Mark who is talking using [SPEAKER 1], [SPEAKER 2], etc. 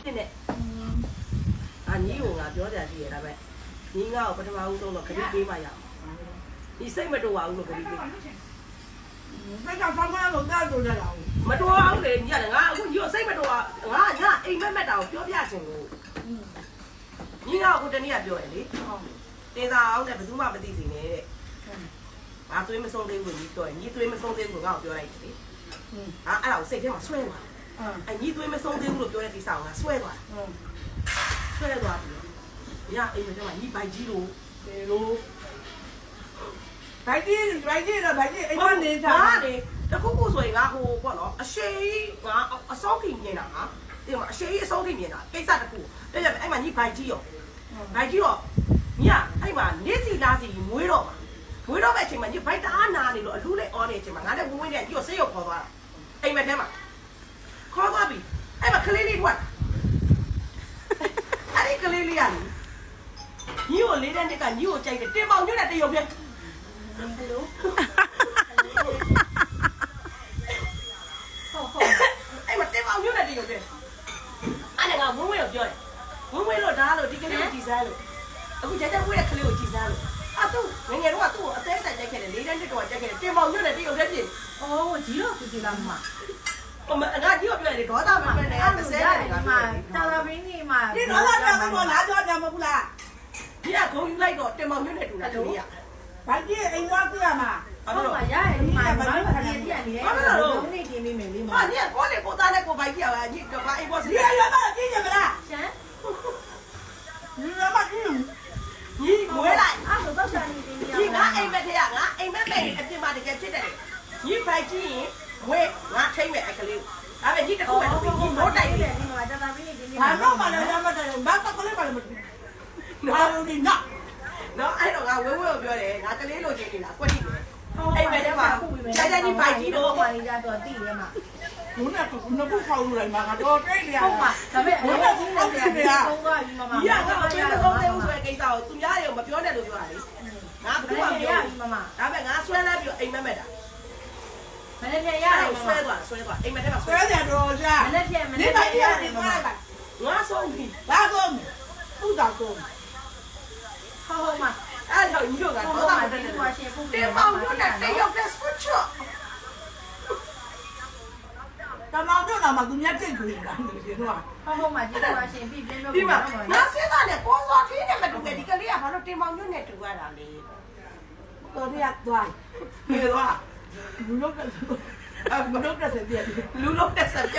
[SPEAKER 1] ဖြစ်နဲ့အာညီကိုငါပြောကြကြည့်ရတာပဲညီငါ့ကိုပထမဦးဆုံးတော့ခရီးပေးမှရအောင်ဒီစိတ်မတော်ပါဘူးလို့ခရီးပေး
[SPEAKER 2] ဘက်ကဖမ်းမလို့တောက်ကြရအောင်
[SPEAKER 1] မတော်အောင်လေညီကလည်းငါအခုညီကိုစိတ်မတော်ငါငါအိမ်မက်မက်တာကိုပြောပြချင်လို့ညီငါ့ကိုတနေ့ကပြောရလေတင်သာအောင်နဲ့ဘယ်သူမှမသိစီနဲ့တဲ့ငါသွေးမဆုံးသေးဘူးညီတော့ညီသွေးမဆုံးသေးဘူးငါ့ကိုပြောလိုက်တယ်အာအဲ့ဒါကိုစိတ်ထဲမှာဆွဲသွား
[SPEAKER 2] အ
[SPEAKER 1] အညီသွေးမဆုံးသေးဘူးလို့ပြောတဲ့ဒီဆောင်ကဆွဲသွားဆွဲသွားပြီညအိမ်ထဲမှာညီပိုက်ကြီးလို့
[SPEAKER 2] ဒီလိုဘိုက်ကြီးဘိုက်ကြီးတော့ဘိုက်ကြီးအိမ်မနေချာ
[SPEAKER 1] ဟာလေတခုခုဆိုရင်ငါဟိုပေါ့နော်အရှိငါအစောခိမြင်တာဟာဒီမှာအရှိအစောခိမြင်တာကိစ္စတခုပြပြအဲ့မှာညီပိုက်ကြီးရောပိုက်ကြီးရောညအဲ့မှာနေစီလာစီမွေးတော့မှာမွေးတော့မဲ့အချိန်မှာညီပိုက်တအားနာနေလို့အလူးလေးအော်နေအချိန်မှာငါလည်းဝင်းဝင်းနဲ့ကြီးကိုဆေးရုံခေါ်သွားတာအိမ်မက်ထဲမှာ ခေါ်သွားပြီအဲ့မှာကလေးလေးထွက်အဲ့ဒီကလေးလေးကလေညီကိုလေးတဲ့နှစ်ကညီကိုကြိုက်တယ်တင်ပေါင်ညွတ်တဲ့တရုပ်ပြ
[SPEAKER 3] ဟယ်လိုဟုတ်ဟုတ်
[SPEAKER 1] အဲ့မှာတင်ပေါင်ညွတ်တဲ့တရုပ်ပြအဲ့ဒါကဝင်းဝင်းကိုပြောတယ်ဝင်းဝင်းလို့ဒါလို့ဒီကလေးကိုကြည်စားလို့အခုကြကြဝင်းတဲ့ကလေးကိုကြည်စားလို့အတူငငယ်တော့ကသူ့ကိုအသေးဆိုင်တက်ခဲ့တယ်လေးတဲ့နှစ်တော့တက်ခဲ့တယ်တင်ပေါင်ညွတ်တဲ့တရုပ်ပြပြ
[SPEAKER 3] အော်ဂျီရောသူကြည့်လာမှာ
[SPEAKER 1] ဟိုမငါကြီးကိုပြော တယ်ဒေါသမမနဲ့တစ်ဆယ်နဲ့က
[SPEAKER 3] မှာတာလာဘင်းကြီးမှာ
[SPEAKER 2] ဒီတော့လာတော့လာတော့ကြမဘူးလား
[SPEAKER 1] ဒီကဂုံယူလိုက်တော့တင်ပေါင်ညွတ်တဲ့တူတာတူကြီးက
[SPEAKER 2] ဘိုက်ကြီးအိမ်သွားပြရမှာ
[SPEAKER 3] ဟုတ်ပါရရဲ့ဒီမှာဘာလို့ခဏပြရနေလဲဘုံနေกินမိမယ်လေးမှာ
[SPEAKER 1] ဟာဒီကကိုလေကိုသားနဲ့ကိုပိုက်ကြီးကညီကဘာအိမ်ဘောစီ
[SPEAKER 2] ဒီရရမကြည့်ကြမလား
[SPEAKER 3] ရှမ်း
[SPEAKER 2] ဒီရမကြည့်
[SPEAKER 1] ညီမွေးလိုက်
[SPEAKER 3] အဲ့လိုတော့ရှာနေတယ်
[SPEAKER 1] ဒီငါအိမ်မက်ထဲကငါအိမ်မက်မဲ့အပြင်မှာတကယ်ဖြစ်တယ်ညီပိုက်ကြီးရင်ဝဲငါထိမ့်မဲ့အကလေး ဒါပေမဲ့ညီတစ်ခုပဲညီမိုးတိုက်တယ်
[SPEAKER 3] ဒီမှာတာလာဘင်းကြီး
[SPEAKER 2] ဘာတော့မှလည်းရမတယ်ဘာတော့ကလေးပါလို့မသိဘာလို့ဒီနော်
[SPEAKER 1] နော်အဲ့တော့ငါဝဲဝဲကိုပြောတယ်ငါကလေးလိုချင်နေတာကွက်တိတယ်အိမ်မက်ထဲမှာဂျာဂျာညီပိုက်ကြီးတော့
[SPEAKER 3] ပါနေကြတော့တိရဲမှာ
[SPEAKER 2] ဘုန်းကနဘုခေါင်းလိုက်မှာတော့တိတ်ရ
[SPEAKER 3] ဟုတ်ပါဒါပေမဲ့အဲ့ဒါကြီးနေတယ်ပုံသွားပြီးမှမ
[SPEAKER 1] ညီကငါအပြင်မဆုံးသေးဘူးဆိုတဲ့ကိစ္စကိုသူများတွေကိုမပြောနဲ့လို့ပြောတာလေငါဘယ်သူမှမ
[SPEAKER 3] ရ
[SPEAKER 1] ပြော
[SPEAKER 3] ပြီ
[SPEAKER 1] ဘူး
[SPEAKER 3] မမ
[SPEAKER 1] ဒါပေမဲ့ငါဆွဲလိုက်ပြီးအိမ်မက်မဲ့တာ
[SPEAKER 3] မနေ့ပြန်ရ
[SPEAKER 1] အဲ့
[SPEAKER 3] တယ်
[SPEAKER 1] ဒါ
[SPEAKER 3] မ
[SPEAKER 1] ဆွဲ
[SPEAKER 3] မ
[SPEAKER 1] သွားဆွဲသွားအိမ်မက်ထဲမှာဆွဲ
[SPEAKER 2] ဆွဲကြတော့ကြာ
[SPEAKER 3] မ နေ့ပြန်မ
[SPEAKER 2] ဒီ
[SPEAKER 3] နေ့
[SPEAKER 2] ပါ
[SPEAKER 3] ပြန်
[SPEAKER 2] ကြီး
[SPEAKER 3] ရ
[SPEAKER 2] ရ
[SPEAKER 3] တ
[SPEAKER 2] ဒီ
[SPEAKER 3] ယ်မ
[SPEAKER 2] မှာ
[SPEAKER 3] မ
[SPEAKER 1] ငါဆုံးပြီ
[SPEAKER 2] ဘာကုန်ဥဒါကုန်
[SPEAKER 3] ဟုတ်ဟုတ်မ
[SPEAKER 1] အဲ့ဒါညီတို့က
[SPEAKER 3] ဟုတ်
[SPEAKER 1] တော့
[SPEAKER 3] ပါ
[SPEAKER 1] တာမ
[SPEAKER 3] ဒီ
[SPEAKER 1] တက်
[SPEAKER 3] ကွာ
[SPEAKER 1] ဘူး
[SPEAKER 3] ရှင်ဖုန်း
[SPEAKER 1] တင်မောင်တို့နဲ့တရုတ်နဲ့ဆွတ်ချော့
[SPEAKER 2] တမောင်တို့တော့မှသူမြတ်တိတ်ခွေတာဒီတော့
[SPEAKER 3] ဟုတ်ဟုတ်မဒီကွာရှင်ပြပြလို့
[SPEAKER 1] ဒီမှာငါစဉ်းစားနေကိုစောထင်းနဲ့မတူနဲ့ဒီကလေးကဘာလို့တင်မောင်ညွတ်နဲ့တူရတာလဲ
[SPEAKER 2] တော်ရသွား
[SPEAKER 1] ပြေသွား
[SPEAKER 2] ဘူးလို့ကအဲဘူးလို့ကဆက်ပြတယ်
[SPEAKER 1] လူလုံးနဲ့ဆက်ပြ